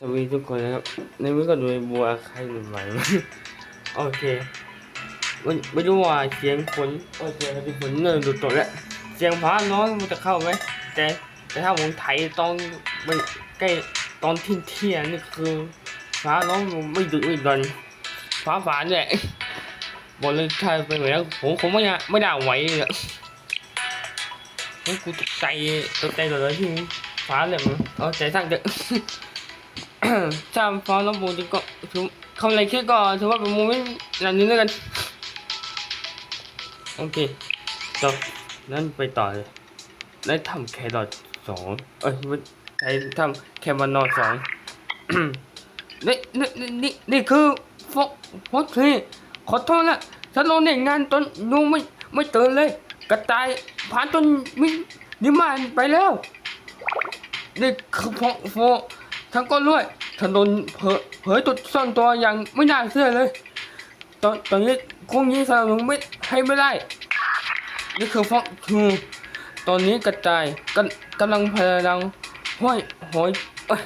สวัสดีทุกคนนะครับ ในมือก็ดยบัวใครหรือไม่โอเคไม่ไม่รู้ว่าเสียงฝนโอเคที่ฝนเนิ่นดูตกแล้วเสียงฟ้าน้อยมันจะเข้าไหมแต่แต่ถ้าผมไถตอนไม่ใกล้ตอนเที่ยงเที่ยงนี่คือฟ้าน้องไม่ดุไม่ดอนฟ้าฝานเนี่ยบอกเลยถ้าไปไหนแล้วผมผมไม่ไม่ได้ไหวเลยผมกูตกใจตกใจเลยที่ฟ้าเลยมันเอาใจสั่งเด้อ ถ้าฟ้าแล้วบูจะก็ถือคำอะไรคิดก็ถือว่าเป็นมเมนต์อย่างนี้แล้วกัน โอเคจบนั้นไปต่อเลยได้ทำแครอทสองเอ้ยไม่ใช้ทำแคมานอสองนี่นี่นี่นี่คือฟอกฟอกทีขอโทษนะฉันรอเนี่ยงานตอนยุงไม่ไม่ตื่นเลย กระต่ายผ่านจนมินิมานไปแล้วนี่คือฟอกฟอก ทั้งก้นด้วยถนนเผยเผยจุดซ่อนตัวอย่างไม่น่าเชื่อเลย ตอนตอนนี้คงยิงสนับสนุนไม่ให้ไม่ได้ นี่คือฟอกคือตอนนี้กระต่ายกำกำลังพยายามห้อยหอยเอ้ย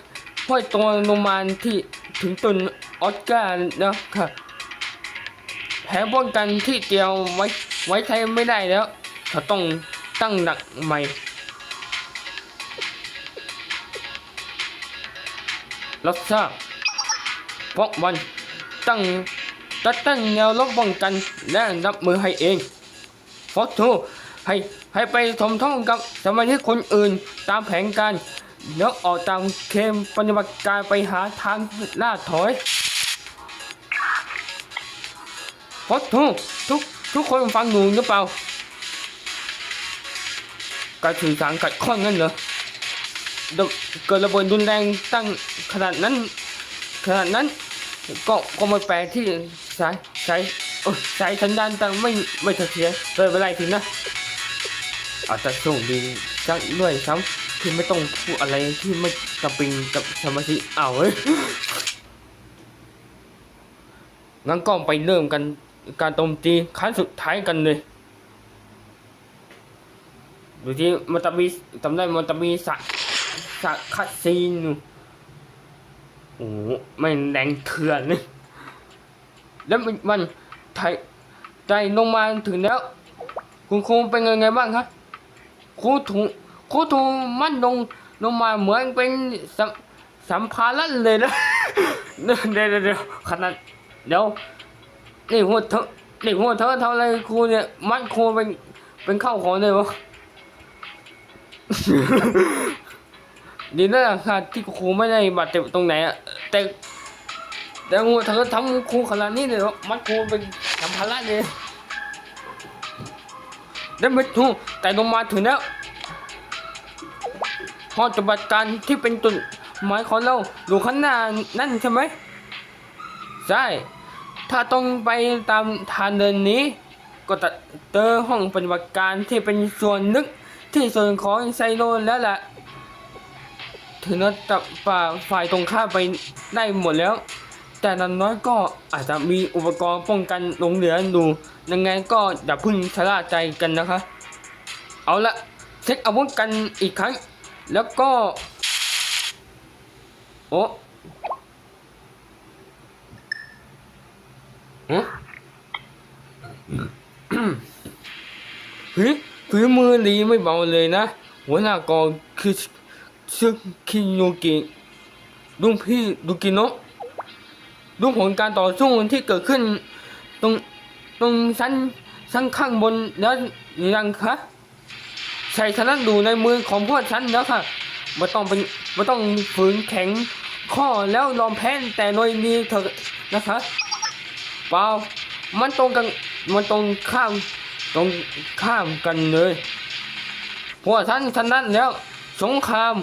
ห้อยตัวลงมาที่ถึงตุนออสการ์นะครับแผลป้องกันที่เตียมไว้ไว้ใช้ไม่ได้แล้วเขาต้องตั้งหลักใหม่ รับทราบเพราะมันตั้งจะตั้งแนวรบป้องกันและรับมือให้เองฟอสทูให้ให้ไปสมทบกับสมาชิกคนอื่นตามแผนการแล้วออกตามเคมปฏิบัติการไปหาทางล่าถอยฟอสทูทุกทุกคนฟังหนูหรือเปล่า การสื่อสารขัดข้องงั้นเหรอ เกิดระเบิดรุนแรงตั้งขนาดนั้น ขนาดนั้น ก็ก็ไม่แปลกที่สายสายสายสัญญาณต่างไม่ไม่เสถียรเกิดอะไรถึงนะอาจจะโชคดีจังด้วยซ้ำที่ไม่ต้องพูดอะไรที่ไม่กระปิงกับสมาธิเอาเว้ยงั้นก็ไปเริ่มกันการโจมตีครั้งสุดท้ายกันเลยดูที่มันจะมีจำได้มันจะมีสักสั กคัดซีนโอ้ไม่แรงเถื่อนเลยแล้วมันไทยใจลงมาถึงแล้ว คุณครูเป็นยังไงบ้างครับครูถูครูถูมันลงลงมาเหมือนเป็นสัมสัมภาระเลยนะเดี๋ยวเดี๋ยวเดี๋ยวขนาดเดี๋ยวนี่หัวเธอนี่หัวเธอทำอะไรครูเนี่ยมัดครูเป็นเป็นข้าวของเลยวะ ดีนะค่ะที่ครูไม่ได้บาดเจ็บตรงไหนอะแต่ แต่งูเธอทำครูขนาดนี้เลยมัดครูเป็นสัมภาระเลยได้ไม่ถูกแต่ลงมาถึงแล้วพอจบัดการที่เป็นจุดหมายของเราอยู่ข้างหน้านั่นใช่ไหมใช่ ถ้าตรงไปตามทางเดินนี้ ก็จะเจอห้องปฏิบัติการที่เป็นส่วนนึกที่ส่วนของไซโลแล้วแหละ ถึงจะจับฝ่าฝ่ายตรงข้ามไปได้หมดแล้ว แต่นั้นน้อยก็อาจจะมีอุปกรณ์ป้องกันหลงเหลืออยู่ยังไงก็อย่าพึ่งชะล่าใจกันนะคะ เอาละเช็คอาวุธกันอีกครั้ง แล้วก็ โอ้ฮะเฮ้ยฝีมือดีไม่เบาเลยนะ หัวหน้ากองคือ ซึคิโยกิลุงพี่ดูกิโนะดูผลการต่อสู้ที่เกิดขึ้น ตรงตรงชั้นชั้นข้างบนแล้วยังคะชัยชนะอยู่ในมือของพวกฉันแล้วค่ะไม่ต้องเป็นไม่ต้องฝืนแข็งข้อแล้วยอมแพ้แต่โดยดีเถอะนะคะเปล่ามันตรงกันมันตรงข้ามตรงข้ามกันเลยพวกท่านชนะแล้วสงคราม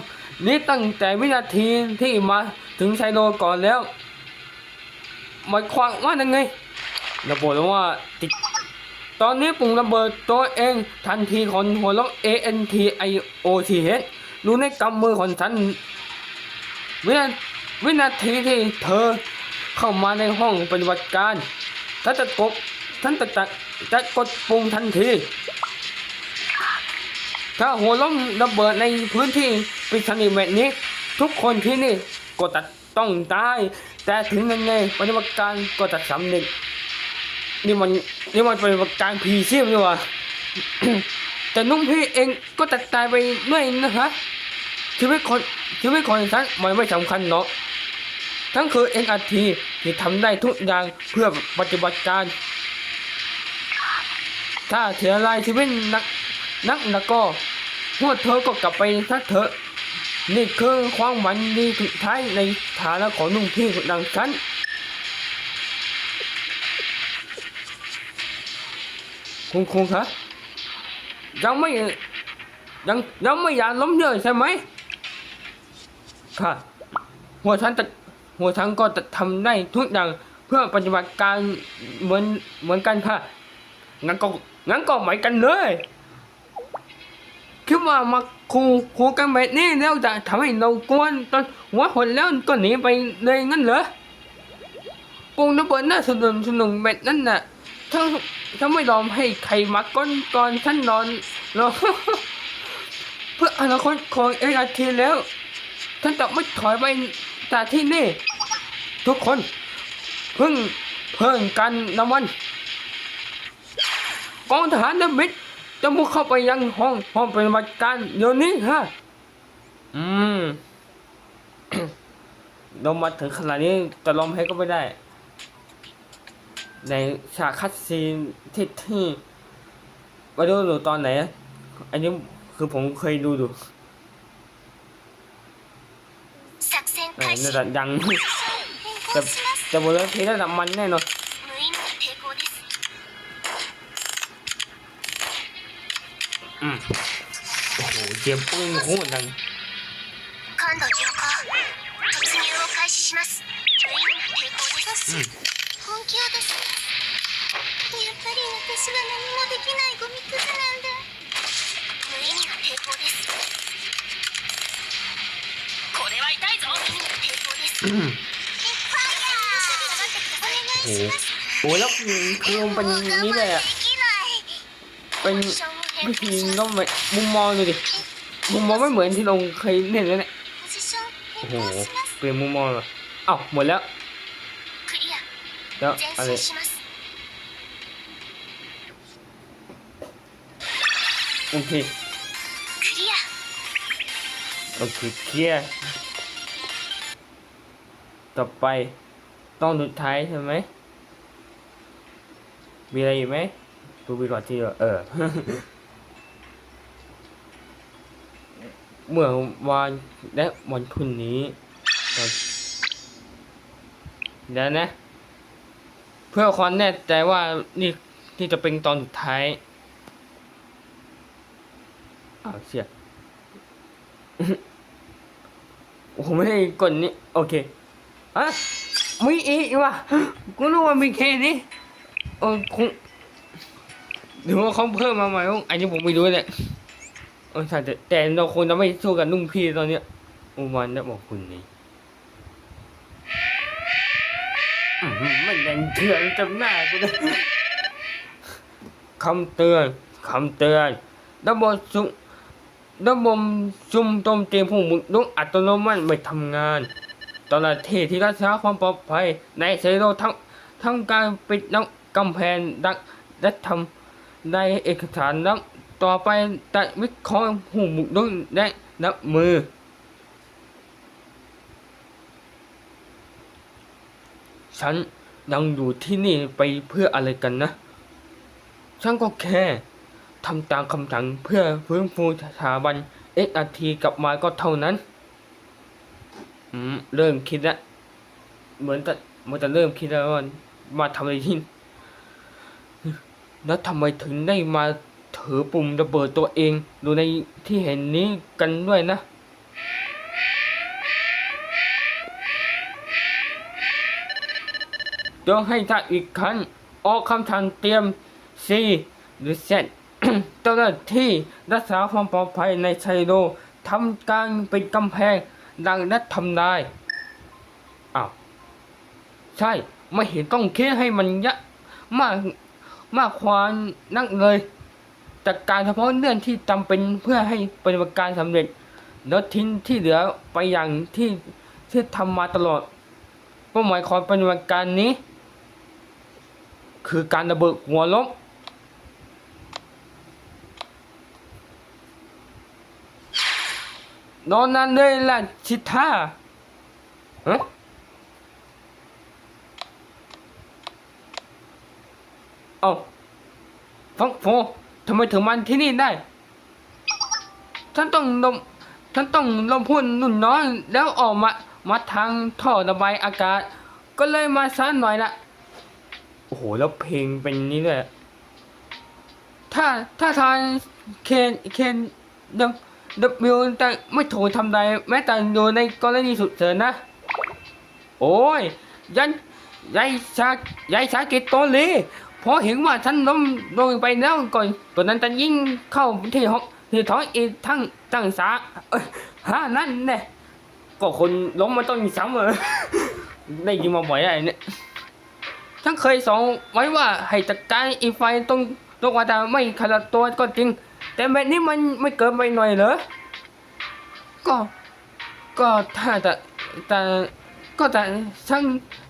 นี้ตั้งแต่วินาทีที่มาถึงไซโนก่อนแล้วมายความว่ายังไงระบุแล้วว่าติดตอนนี้ปุ่มระเบิดตัวเองทันทีของหัวล็อก A N T I O T H รู้ในกำมือของฉันวินาวินาทีที่เธอเข้ามาในห้องปฏิบัติการถ้าจะกบฉันจะจะจะกดปุ่มทันที ถ้าหัวล้มระเบิดในพื้นที่ปิดสนิทแบบนี้ ทุกคนที่นี่ก็ตัดต้องตาย แต่ถึงยังไงปฏิบัติการก็จะสำเร็จนี่มันนี่มันปฏิบัติการผีเชี่ยมนี่วะแต่นุ่มพี่เองก็จะตายไปด้วยนะฮะชีวิตคนชีวิตของฉันมันไม่สำคัญเนาะทั้งคือเองอาทีที่ทำได้ทุกอย่างเพื่อปฏิบัติการ ถ้าเสียรายชีวิตนัก นักนักก็พวกเธอก็กลับไปซะเถอะ นี่คือความหวังดีสุดท้ายในฐานะของนุ่งพี่ดังฉันคุณครูครับยังไม่ยังยังไม่อยากล้มเยอะใช่ไหมค่ะหัวฉันจะหัวฉันก็จะทำได้ทุกอย่างเพื่อปฏิบัติการเหมือนเหมือนกันค่ะงั้นก็งั้นก็เหมือนกันเลย คิดว่ามาคูคูกันแบบนี้แล้วจะทำให้เรากวนตอนหัวหดแล้วก็หนีไปเลยงั้นเหรอปุงระเบิดน่าสนุนสนุนแบบนั้นน่ะถ้าถ้าไม่ยอมให้ใครมาก้นก่อนฉันนอนรอเพื่ออนาคตของเอกอาทีแล้วฉันจะไม่ถอยไปจากที่นี่ ทุกคน เพิ่งเพิ่งกันน้ำมันกองทหารนบิด จะมุกเข้าไปยังห้องห้องเป็นบัติการเดี๋ยวนี้ฮะ อืมเรามาถึงขนาดนี้จะลมให้ก็ไม่ได้ ในฉากคัดซีนที่ที่ไปดูหนูตอนไหน อันนี้คือผมเคยดูดูน่าจะดังแต่แต่บนเรื่องเพลงระดับมันแน่นอน อืมโอ้โหเจ็บปุ้งโคตรดัง 感度良好突入を開始します無意味な抵抗ですうん本気を出しますやっぱり私は何もできないゴミクズなんだ無意味な抵抗ですこれは痛いぞ無意味な抵抗です อืม ファイヤーお願いします โอ้แล้วคือมันเป็นอย่างนี้เลยอ่ะ できない เป็น ミッションを วิธีต้องแบบมุมมองดูดิ มุมมองไม่เหมือนที่เราเคยเล่นแล้วเนี่ยโอ้โหเปลี่ยนมุมมองเหรออ้าวหมดแล้วแล้วอะไรโอเคโอเคเคลียร์ต่อไปต้องสุดท้ายใช่ไหมมีอะไรอีกไหมดูไปก่อนที่เออ เมื่อวานและวันพรุ่งนี้ตอนเดี๋ยวนะ เพื่อความแน่ใจว่านี่ที่จะเป็นตอนสุดท้ายอ้าวเสียโอ้ไม่ได้กดนี่โอเคอะมีอีกว่ะกูรู้ว่ามีแค่นี้เออคงหรือว่าเขาเพิ่มมาใหม่อันนี้ผมไม่รู้เลย เออใช่แต่แต่เราคงจะไม่สู้กับนุ่งพี่ตอนเนี้ยโอ้มันได้บอกคุณนี่อื้อหือมันยังเถื่อนจำหน้ากูเลยคำเตือนคำเตือนระบบสุระบบซุ่มโจมตีผู้บุกรุกอัตโนมัติไม่ทำงานตอนที่ที่รักษาความปลอดภัยในเซโรทั้งทั้งการปิดนักกำแพงดักและทำได้เอกสารนัก ต่อไปตัดวิเคราะห์ผู้บุกรุกและนับมือ ฉันยังอยู่ที่นี่ไปเพื่ออะไรกันนะ ฉันก็แค่ทำตามคำสั่งเพื่อฟื้นฟูสถาบัน XRT กลับมาก็เท่านั้น อืม เริ่มคิดแล้ว เหมือนจะเหมือนจะเริ่มคิดแล้วว่ามาทำอะไรที่แล้วทำไมถึงได้มา ถือปุ่มระเบิดตัวเองดูในที่เห็นนี้กันด้วยนะเดี๋ยวให้ท่าอีกครั้ง ออกคำสั่งเตรียม C หรือ Z เจ้าหน้าที่รักษาความปลอดภัยในไชโดทำการปิดกำแพง ดังและทำลายอ้าว ใช่ ไม่เห็นต้องคิดให้มันยะมากมากความนักเลย จัดการเฉพาะเรื่องที่จำเป็นเพื่อให้ปฏิบัติการสำเร็จแล้วทิ้งที่เหลือไปอย่างที่ที่ทำมาตลอดเป้าหมายของปฏิบัติการนี้ คือการระเบิดหัวลบนอนนั้นเลยล่ะชิท่าฮะเอาฟังโฟ ทำไมถึงมันที่นี่ได้ ฉันต้องลมฉันต้องลมพุ่นนุ่นน้อยแล้วออกมามาทางท่อระบายอากาศ ก็เลยมาซ้นหน่อยละโอ้โหแล้วเพลงเป็นนี้ด้วยถ้าถ้าทางเคนเคนดับดับมิวแต่ไม่ถูกทำใดแม้แต่อยู่ในกรณีสุดเฉินนะ โอ้ยยันยายชายายชากิโตลี พอเห็นว่าฉันล้มลงไปแล้วก่อนตัวนั้นจะยิ่งเข้าที่ห้องที่ท้องอีกทั้งตั้งสาเอ้ยฮะนั่นแน่ก็คนล้มมันต้องซ้ำเออได้ยินมาบ่อยอะไรเนี่ยฉันเคยสอนไว้ว่าให้จัดการอีไฟตรงตรงว่าแต่ไม่ขนาดตัวก็จริง แต่แบบนี้มันไม่เกินไปหน่อยเหรอก็ก็ถ้าแต่แต่ก็แต่ช่าง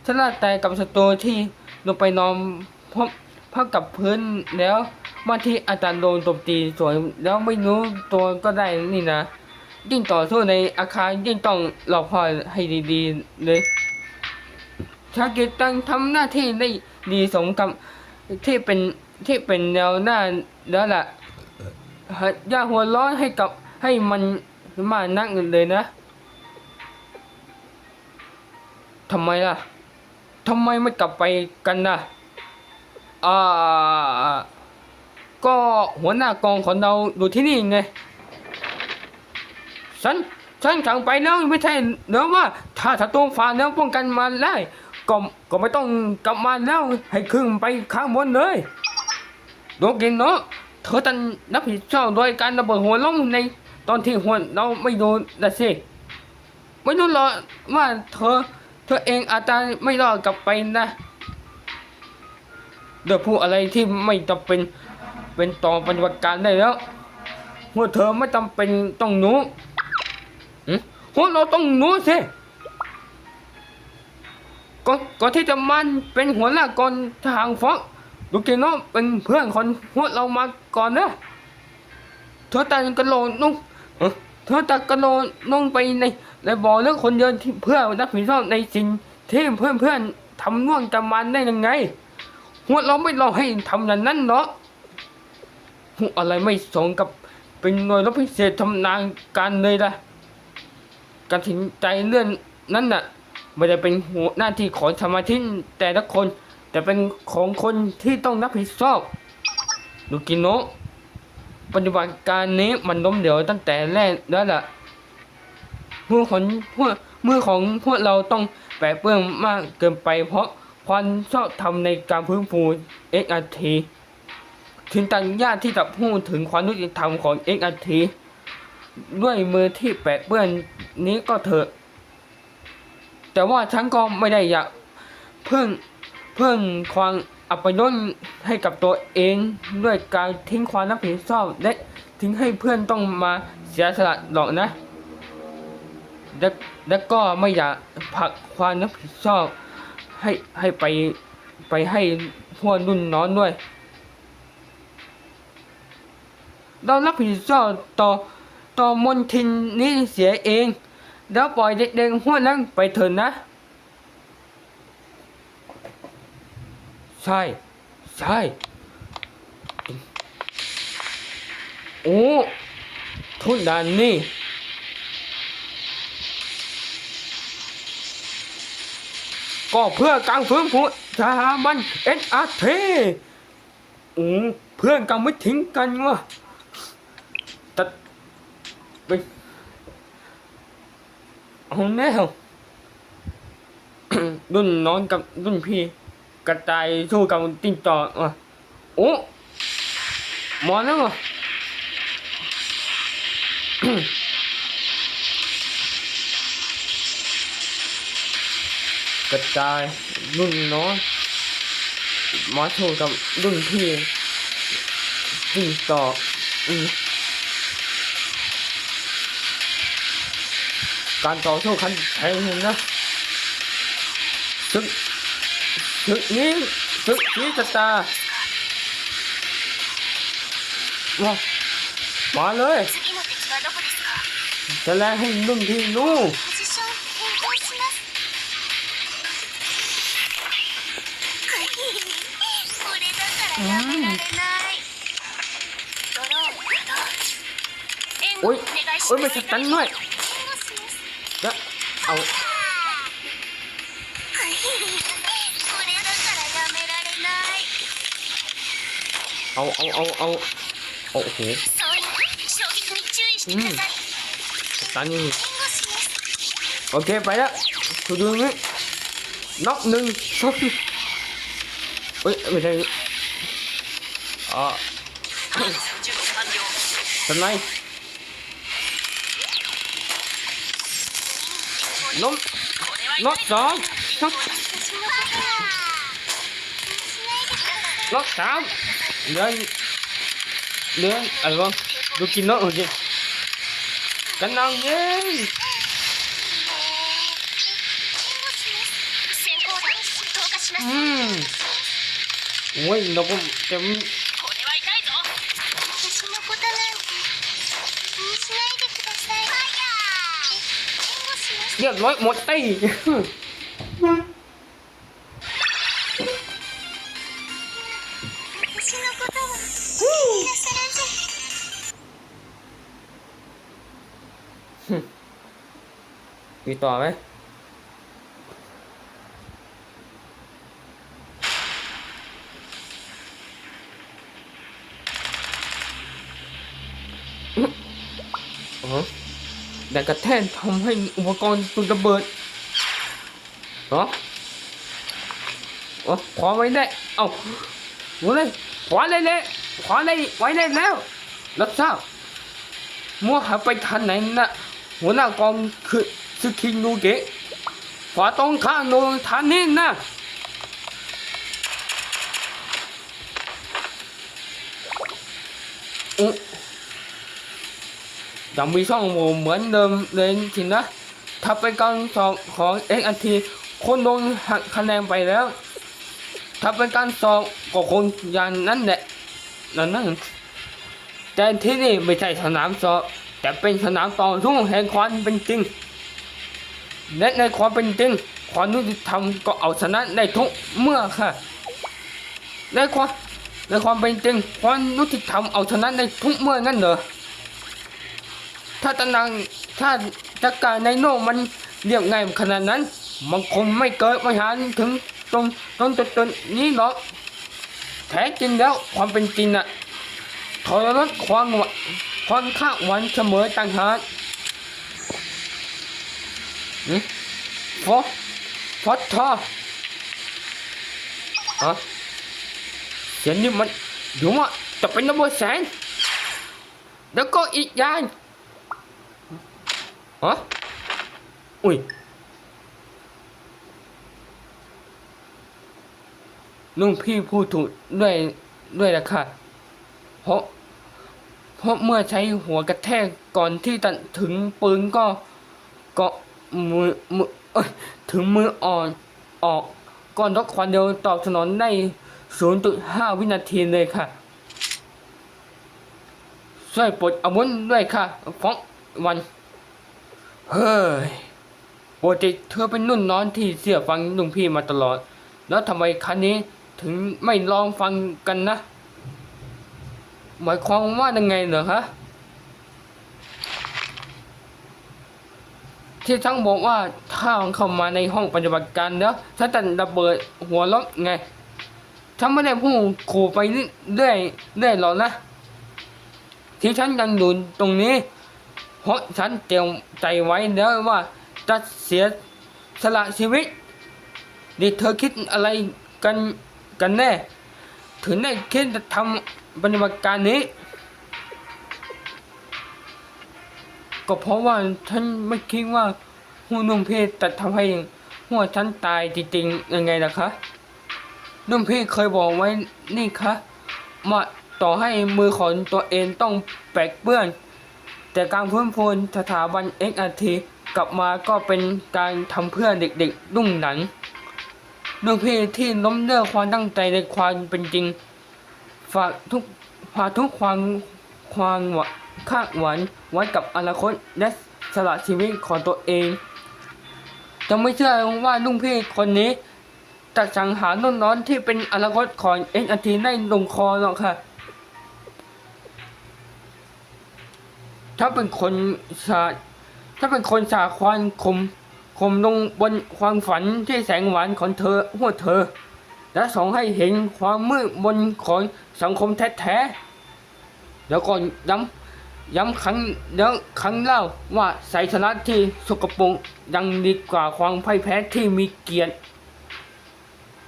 ชนะแต่กับศัตรูที่ลงไปนอน พบพักกับพื้นแล้วบางทีอาจารย์โดนตบตีสวยแล้วไม่รู้ตัวก็ได้นี่นะ ยิ่งต่อสู้ในอาคารยิ่งต้องหลอกพอให้ดีๆเลยชาเกตังทำหน้าที่ได้ดีสมกับที่เป็นที่เป็นแนวหน้าแล้วล่ะอย่าหัวร้อนให้กับให้มันมานักเลยนะทำไมล่ะทำไมไม่กลับไปกันนะ อ่าก็หัวหน้ากองของเราอยู่ที่นี่ไงฉันฉันสั่งไปแล้วไม่ใช่เนื้อว่า ถ้าศัตรูฝ่าเนื้อป้องกันมาได้ก็ก็ไม่ต้องกลับมาแล้วให้ขึ้นไปข้างบนเลยโดกินเนาะเธอตันรับผิดชอบโดยการระเบิดหัวล้มในตอนที่หัวเราไม่โดนนะสิไม่รู้หรอกว่าเธอ เธอเองอาจจะไม่รอดกลับไปนะ เดี๋ยวพูดอะไรที่ไม่จำเป็นเป็นต่อปฏิบัติการได้แล้วหัวเธอไม่จำเป็นต้องหนูหึหัวเราต้องหนูสิก่อนก่อนที่จะมันเป็นหัวหน้าก่อนทหารฟอกดูกินเนาะเป็นเพื่อนคนหัวเรามาก่อนนะเธอตันกระโหลกนุ่งเธอตัดกระโหลกนุ่งไปในในบ่อเรื่องคนเดียวที่เพื่อนรับผิดชอบในสิ่งที่เพื่อนเพื่อนทำน่วงจำมันได้ยังไง หัวเราไม่รอให้ทำอย่างนั้นเนาะหอะไรไม่สงกับเป็นหน่วยรบพิเศษทำนานการเลยล่ะการตัดสินใจเรื่องนั้นน่ะไม่ได้เป็นหัวหน้าที่ของสมาชิกแต่ละคน แต่เป็นของคนที่ต้องรับผิดชอบดูกินโนะปฏิบัติการนี้มันล้มเหลวตั้งแต่แรกแล้วล่ะมือของพวกมือของพวกเราต้องแปรเปื้อนมากเกินไปเพราะ ความชอบธรรมในการพื้นฟู XRT ถึงตังญาติที่จะพูดถึงความยุติธรรมของ XRT ด้วยมือที่แปะเปื้อนนี้ก็เถอะ แต่ว่าฉันก็ไม่ได้อยากเพิ่มเพิ่มความอัปยศให้กับตัวเองด้วยการทิ้งความรับผิดชอบและทิ้งให้เพื่อนต้องมาเสียสละหรอกนะ และและก็ไม่อยากผลักความรับผิดชอบ ให้ให้ไปไปให้พวกรุ่นน้องด้วย เรารับผิดชอบต่อต่อมนทินนี้เสียเอง แล้วปล่อยเด็กๆพวกนั้นไปเถอะนะ ใช่ใช่โอ้ทุนดานนี่ ก็เพื่อการฟื้นฟูสถาบันเอ็นอาร์ทีอืมเพื่อนกันไม่ทิ้งกันวะตัดไปเอาแน่รุ่นน้องกับรุ่นพี่กระจายสู้กับติงต่อวะโอ้มอแล้ววะ กระจายรุ่นน้องมอสูกับรุ่นพี่ติดต่ออืการต่อสู้คันแทงนะศึกศึกนี้ศึกนี้กจะตาว้ามาเลยจะแลให้นุ่มที่นู่ โอ้ยมันสตันด้วยแล้วเอาเอาเอาเอาเอาโอ้โหตันนี่โอเคไปแล้วถูดูงี้น็อกหนึ่งช็อตเฮ้ยไม่ใช่อ๋อทำไง ล้มล็อกสองล็อกสามเดินเดินอะไรวะดูกินน็อกเลยกันนองเย้อืมโอ้ยเราก็จะ เรียบร้อยหมดตี้มีต่อไหม แต่กระแทกทำให้อุปกรณ์ตุนระเบิดเหรออ๋อขวาไว้ได้ เอ้าหมดเลยขวาเลยเลยขวาเลยไว้ได้แล้วรับทราบมัวหาไปทันไหนนะหัวหน้ากองคือซึคินูเกะฝาตรงข้างโนทันนี่นะอุ๊ ยังมีช่องโหว่เหมือนเดิมเลยสินะถ้าเป็นการสอบของเอ็กอันทีคนโดนหักคะแนนไปแล้วถ้าเป็นการสอบก็คงอย่างนั้นแหละนั่นนั่นแต่ที่นี่ไม่ใช่สนามสอบแต่เป็นสนามต่อสู้แห่งความเป็นจริงและในความเป็นจริงความยุติธรรมก็เอาชนะได้ทุกเมื่อค่ะในความในความเป็นจริงความยุติธรรมเอาชนะได้ทุกเมื่องั้นเหรอ ถ้าตะนังถ้าจัการในโลกมันเรียบง่ายขนาดนั้น มันคงไม่เกิดปัญหาถึงตรงตรงจุดนี้หรอกแท้จริงแล้วความเป็นจริงน่ะทรยศความหวานความข้างหวันเสมอต่างหากฟอฟอสทอฮะเสียงนี่มันเดี๋ยวว่าจะเป็นระเบิดแสงแล้วก็อีกอย่าง ฮะอุ้ย ลุงพี่พูดถูกด้วยด้วยนะค่ะ เพราะ เพราะเมื่อใช้หัวกระแทกก่อนที่จะถึงปืนก็ก็มือมือถึงมืออ่อนออกก่อนรถควันเดียวตอบสนองได้ 0.5 วินาทีเลยค่ะ ช่วยปลดอาวุธด้วยค่ะฟองวัน เฮ้ยปกติเธอเป็นนุ่นน้อนที่เสียฟังลุงพี่มาตลอด แล้วทำไมครั้งนี้ถึงไม่ลองฟังกันนะ หมายความว่ายังไงเหรอฮะ ที่ทั้งบอกว่าถ้าเข้ามาในห้องปฏิบัติการแล้วถ้าจะระเบิดหัวรถไงฉันไม่ได้พูดขู่ไปเรื่อยเรื่อยหรอกนะ ที่ฉันยังอยู่ตรงนี้ เพราะฉันเตรียมใจไว้แล้วว่าจะเสียสละชีวิตนี่เธอคิดอะไรกันกันแน่ ถึงได้คิดจะทำปฏิบัติการนี้ ก็เพราะว่าฉันไม่คิดว่าหัวนุ่มเพศจะทำให้หัวฉันตายจริงๆยังไงล่ะคะนุ่มเพศเคยบอกไว้นี่คะว่าต่อให้มือของตัวเองต้องแปกเปื้อน แต่การฟื้นฟูนสถาบัน XRT กลับมาก็เป็นการทำเพื่อเด็กๆรุ่งหลังรุ่นพี่ที่ล้มเลิกความตั้งใจในความเป็นจริง ฝากทุกฝากทุกความความหวังคาดหวังไว้กับอนาคตและสละชีวิตของตัวเองจะไม่เชื่อว่าลุงพี่คนนี้จะสังหารนุ่นน้อนที่เป็นอนาคตของเอ็นทีได้ลงคอหรอกค่ะ ถ้าเป็นคนสาถ้าเป็นคนสาควานคมคมลงบนความฝันที่แสงหวานของเธอหัวเธอ และสองให้เห็นความมืดมนของสังคมแท้ๆแล้วก็ย้ำย้ำครั้งแล้วครั้งเล่าว่าใส่ชนะที่สกปรกยังดีกว่าความพ่ายแพ้ที่มีเกียรติ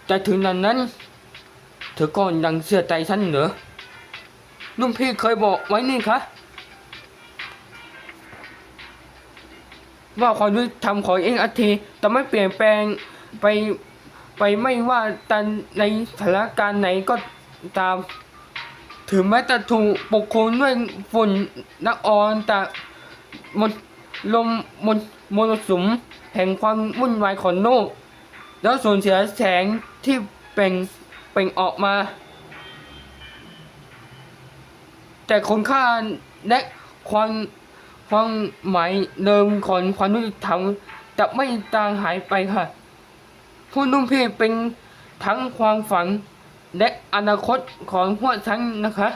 แต่ถึงนั้นนั้น เธอก็ยังเชื่อใจฉันเหรอนุ่มพี่เคยบอกไว้นี่คะ ว่าความยุติธรรมของเองอาทีจะไม่เปลี่ยนแปลงไปไปไม่ว่าแต่ในสถานการณ์ไหนก็ตาม ถึงแม้จะถูกปกคลุมด้วยฝุ่นละอองแต่มนลมมนมรสุมแห่งความวุ่นวายของโลกแล้วสูญเสียแสงที่เปล่งเปล่งออกมา แต่คุณค่าและความ ความหมายเดิมของความยุติธรรมจะไม่จางหายไปค่ะ ผู้นุ่มพี่เป็นทั้งความฝันและอนาคตของพวกทั้งนะคะ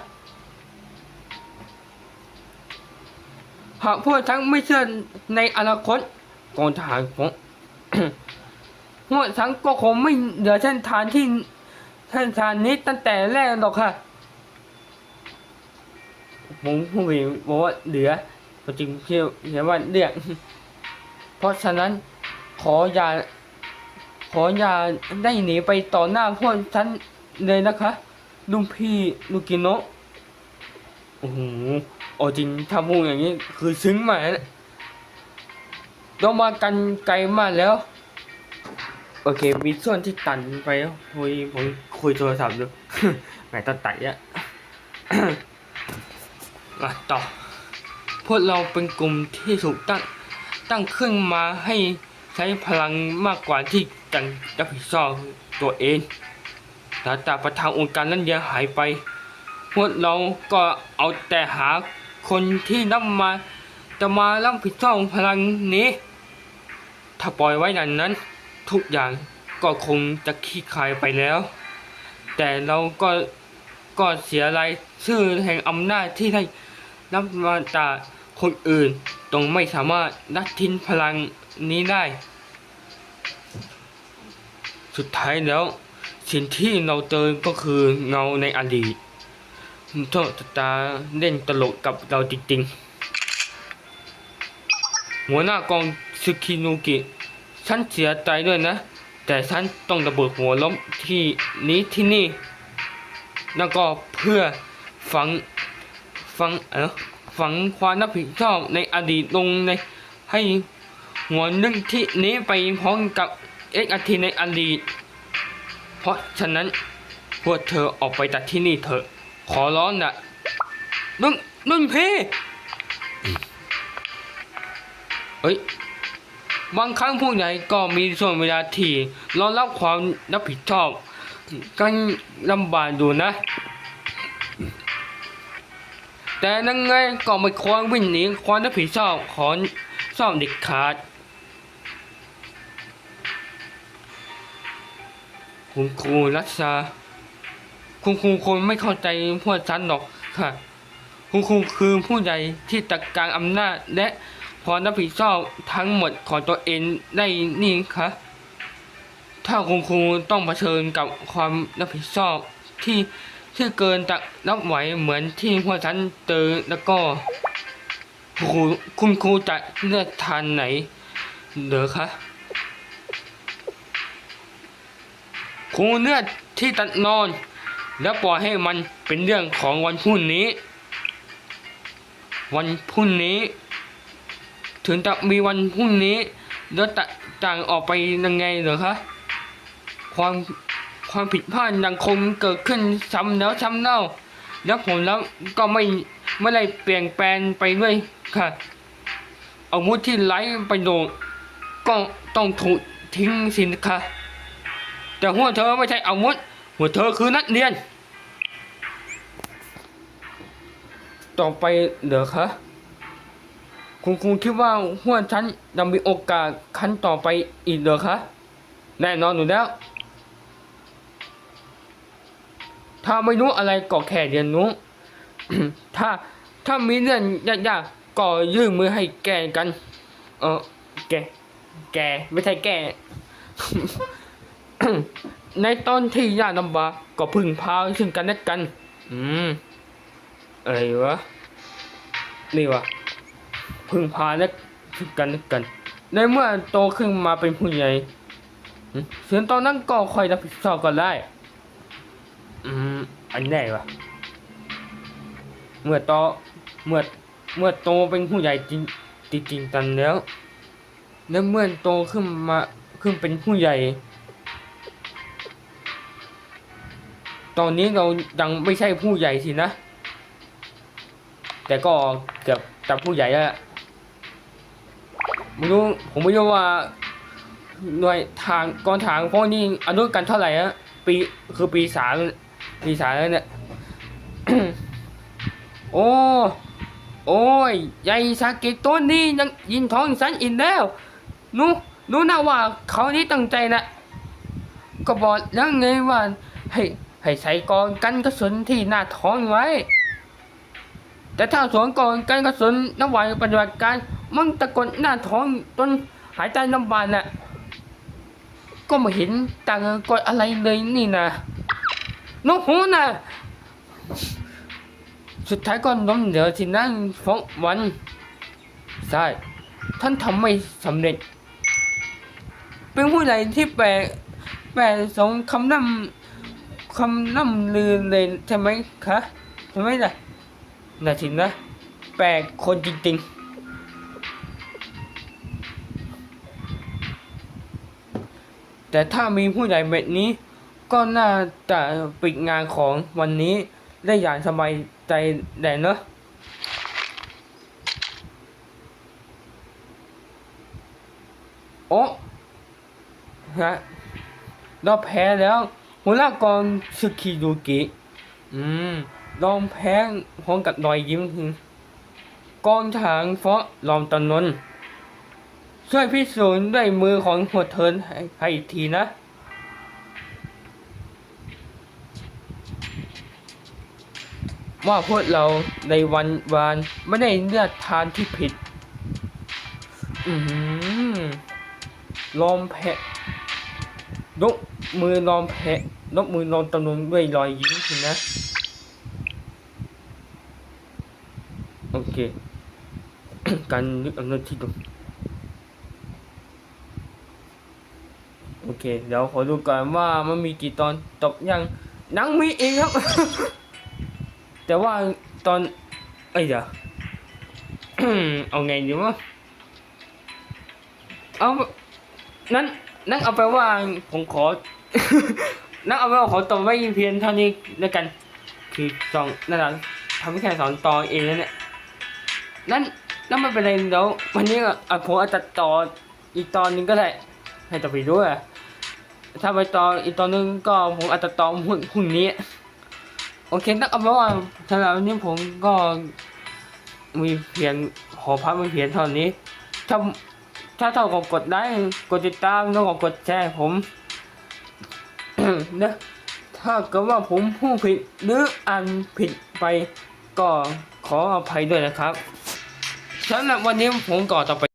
หากพวกทั้งไม่เชื่อในอนาคตกองทหารของพวกทั้งก็คงไม่เหลือเส้นทางที่เส้นทางนี้ตั้งแต่แรกหรอกค่ะผมผู้หญิงบอกว่าเหลือ ก็จริงเพียเขียนว่าเรียก เพราะฉะนั้นขออย่า ขออย่าได้หนีไปต่อหน้าพวกฉันเลยนะคะลุงพี่ลูกิโนะโอ้โหโอจริงถ้าพูดอย่างนี้ คือซึ้งมากนะเรามากันไกลมากแล้ว โอเค มีส่วนที่ตันไปคุยผมคุยโทรศัพท์อยู่แหมตัดไตอะอะต่อ พวกเราเป็นกลุ่มที่ถูกตั้งตั้งขึ้นมาให้ใช้พลังมากกว่าที่จะรับผิดชอบตัวเองแต่แต่ประธานองค์การนั้นยังหายไป พวกเราก็เอาแต่หาคนที่รับมาจะมารับผิดชอบพลังนี้ ถ้าปล่อยไว้อย่างนั้น ทุกอย่างก็คงจะขี้คลายไปแล้ว แต่เราก็ก็เสียรายชื่อแห่งอำนาจที่ได้ รับมาจากคนอื่นตรงไม่สามารถดัดทิ้นพลังนี้ได้ สุดท้ายแล้ว สิ่งที่เราเจอก็คือเงาในอดีตโทษตาเล่นตลกกับเราจริงๆ หัวหน้ากองซึคินุกิฉันเสียใจด้วยนะ แต่ฉันต้องระเบิดหัวล้มที่นี้ที่นี่ แล้วก็เพื่อฝัง ฝังเออฝังความรับผิดชอบในอดีตลงในให้หัวนึกที่นี้ไปพร้อมกับเอ็กอาทีในอดีต เพราะฉะนั้นพวกเธอออกไปจากที่นี่เถอะ ขอร้องนะนุ่นนุ่นพี่เฮ้ยบางครั้งผู้ใหญ่ก็มีส่วนเวลาที่รอรับความรับผิดชอบกันลำบากอยู่นะ แต่ยังไงก็ไม่ควรวิ่งหนีความรับผิดชอบของชอบเด็กขาด คุณครูรักษาคุณครูคงไม่เข้าใจพวกฉันหรอกค่ะ คุณครูคือผู้ใหญ่ที่จัดการอำนาจและความรับผิดชอบทั้งหมดของตัวเองได้นี่คะถ้าคุณครูต้องเผชิญกับความรับผิดชอบที่ ที่เกินจะรับไหวเหมือนที่พวกฉันเจอแล้วก็ครูคุณครูจะเลือกทานไหนเหรอคะครูเลือกที่ตัดนอน แล้วปล่อยให้มันเป็นเรื่องของวันพรุ่งนี้ วันพรุ่งนี้ ถึงจะมีวันพรุ่งนี้แล้วจะต่างออกไปยังไงเหรอคะความ ความผิดพลาดยังคงเกิดขึ้นซ้ำแล้วซ้ำเล่า แล้วผมแล้วก็ไม่ไม่ได้เปลี่ยนแปลงไปด้วยค่ะอาวุธที่ไร้ประโยชน์ก็ต้องถูกทิ้งสินะคะแต่หัวเธอไม่ใช่อาวุธหัวเธอคือนักเรียน ต่อไปเหรอคะคุณครูคิดว่าหัวฉันยังมีโอกาสขั้นต่อไปอีกเหรอคะแน่นอนอยู่แล้ว ถ้าไม่รู้อะไรก็แค่เรียนรู้ ถ้าถ้ามีเรื่องยากๆก็ยื่นมือให้แก้กัน เออแกแกไม่ใช่แกในตอนที่ยากลำบากก็พึ่งพาซึ่งกันและกัน อืมอะไรวะ นี่วะพึ่งพาและซึ่งกันและกัน ในเมื่อโตขึ้นมาเป็นผู้ใหญ่อืมส่วนตอนนั้นก็คอยรับผิดชอบกันได้ อืมอันไหนวะเมื่อโตเมื่อเมื่อโตเป็นผู้ใหญ่จริงจริงๆกันแล้ว แล้วเมื่อโตขึ้นมาขึ้นเป็นผู้ใหญ่ ตอนนี้เรายังไม่ใช่ผู้ใหญ่สินะ แต่ก็เกือบจะผู้ใหญ่แล้วไม่รู้ผมไม่รู้ว่าหน่วยทางกองทางพวกนี้อายุกันเท่าไหร่อะปีคือปีสาม ปีสามแล้วเนี่ย โอ้โอ้ยยายสาเกตตัวนี้ยังยินท้องฉันอีกแล้วนูหนูนะว่าเขานี่ตั้งใจนะก็บอกแล้วไงว่าให้ให้ใส่กองกันกระสุนที่หน้าท้องไว้ แต่ถ้าสวมกองกันกระสุนระหวางปฏิบัติการมันตะกดหน้าท้องจนหายใจลำบากน่ะก็ไม่เห็นต่างกดอะไรเลยนี่นะ นกหูน่ะ สุดท้ายก็ล้มเหลวที่นั่งฟ้องวันใช่ท่านทำไม่สำเร็จ เป็นผู้ใหญ่ที่แปลแปลสองคำนำคำนำลือเลยใช่ไหมคะใช่ไหมล่ะน่าจรินะ แปลกคนจริงๆแต่ถ้ามีผู้ใหญ่แบบนี้ ก็น่าจะปิดงานของวันนี้ได้อย่างสบายใจแด่เนอะโอ้ฮะเราแพ้แล้วหัวหน้ากองสึคิดูกิอืมลองแพ้พร้อมกับรอยยิ้มคือกองทางเพราะลอมตะนนช่วยพิสูจน์ด้วยมือของหัวเทินให้ให้อีกทีนะ ว่าพวกเราในวันวานไม่ได้เลือกทานที่ผิด อือหือลอมแพะยกมือลอมแพะยกมือลอมตำนวนด้วยรอยยิ้มสินะ โอเค การนึกอำนาจที่ตรงโอเค เดี๋ยวขอดูก่อนว่ามันมีกี่ตอนจบยังนังมีอีกครับ แต่ว่าตอนเอ้ยเดี๋ยว เอาไงดีวะเอานั้นนั่นเอาไปว่าผมขอ นั่นเอาไปว่าขอตบไว้เพียงเท่านี้แล้วกัน คือสองนั่นแหละทำแค่สองตอนเองแล้วเนี่ยนั่นนั่นไม่เป็นไรเดี๋ยววันนี้ก็อะผมอาจจะต่ออีกตอนนึงก็ได้ให้ต่อไปด้วยถ้าไปต่ออีกตอนนึงก็ผมอาจจะต่อพรุ่งพรุ่งนี้ โอเคต้องเอาเป็นว่าสำหรับวันนี้ผมก็มีเพียงขอพักมีเพียงเท่านี้ถ้าถ้าเท่ากับกดไลค์กดติดตามแล้วก็กดแชร์ผมนะถ้าเกิดว่าผมพูดผิดหรืออ่านผิดไปก็ขออภัยด้วยนะครับสำหรับวันนี้ผมก็ต่อไป